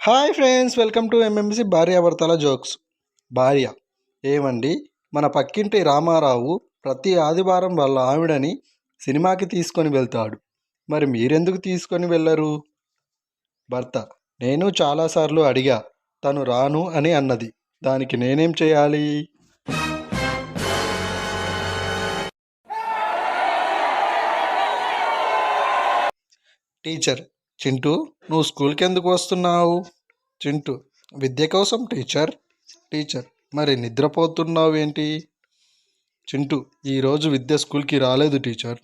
Hi friends welcome to MMC భార్యాభర్తల jokes. భార్య ఏమండి? మన పక్కింటి రామారావు ప్రతి ఆదివారం వాళ్ళ ఆవిడని సినిమాకి తీసుకొని వెళ్తాడు. మరి మీరెందుకు తీసుకొని వెళ్ళరు? భర్త నేను చాలాసార్లు అడిగా తను రాను అని అన్నది. దానికి నేనేం చేయాలి? టీచర్ చింటూ నువ్వు స్కూల్కి ఎందుకు వస్తున్నావు? చింటూ విద్య కోసం టీచర్ టీచర్ మరి నిద్రపోతున్నావు ఏంటి? చింటూ ఈరోజు విద్య స్కూల్కి రాలేదు టీచర్.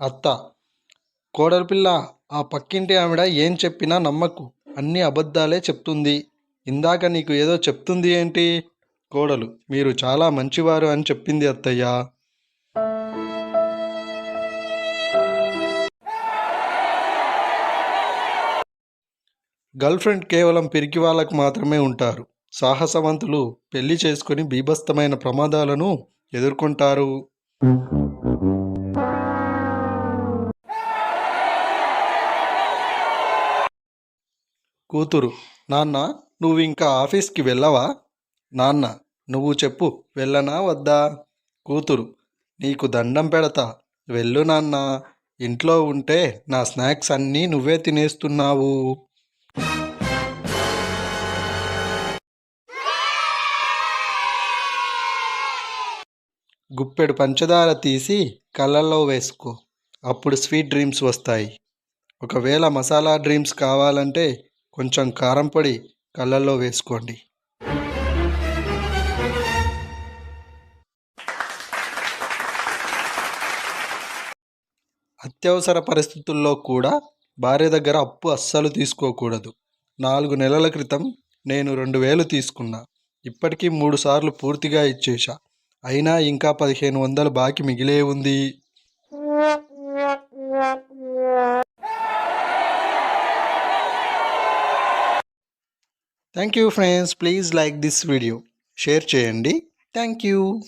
అత్త కోడలి పిల్ల ఆ పక్కింటి ఆవిడ ఏం చెప్పినా నమ్మకు. అన్ని అబద్ధాలే చెప్తుంది. ఇందాక నీకు ఏదో చెప్తుంది ఏంటి? కోడలు మీరు చాలా మంచివారు అని చెప్పింది అత్తయ్య. గర్ల్ఫ్రెండ్ కేవలం పిరికి వాళ్ళకు మాత్రమే ఉంటారు. సాహసవంతులు పెళ్ళి చేసుకుని బీభత్సమైన ప్రమాదాలను ఎదుర్కొంటారు. కూతురు నాన్న నువ్వు ఇంకా ఆఫీస్కి వెళ్ళవా? నాన్న నువ్వు చెప్పు వెళ్ళనా వద్దా? కూతురు నీకు దండం పెడతా. వెళ్ళు నాన్న ఇంట్లో ఉంటే నా స్నాక్స్ అన్నీ నువ్వే తినేస్తున్నావు. గుప్పెడు పంచదార తీసి కళ్ళల్లో వేసుకో అప్పుడు స్వీట్ డ్రీమ్స్ వస్తాయి. ఒకవేళ మసాలా డ్రీమ్స్ కావాలంటే కొంచెం కారం పొడి కళ్ళల్లో వేసుకోండి. అత్యవసర పరిస్థితుల్లో కూడా భార్య దగ్గర అప్పు అస్సలు తీసుకోకూడదు. నాలుగు నెలల క్రితం నేను రెండు వేలు తీసుకున్నా. ఇప్పటికీ మూడు సార్లు పూర్తిగా ఇచ్చేశా. అయినా ఇంకా పదిహేను వందలు బాకీ మిగిలే ఉంది. Thank you friends. Please like this video. Share చేయండి. Thank you.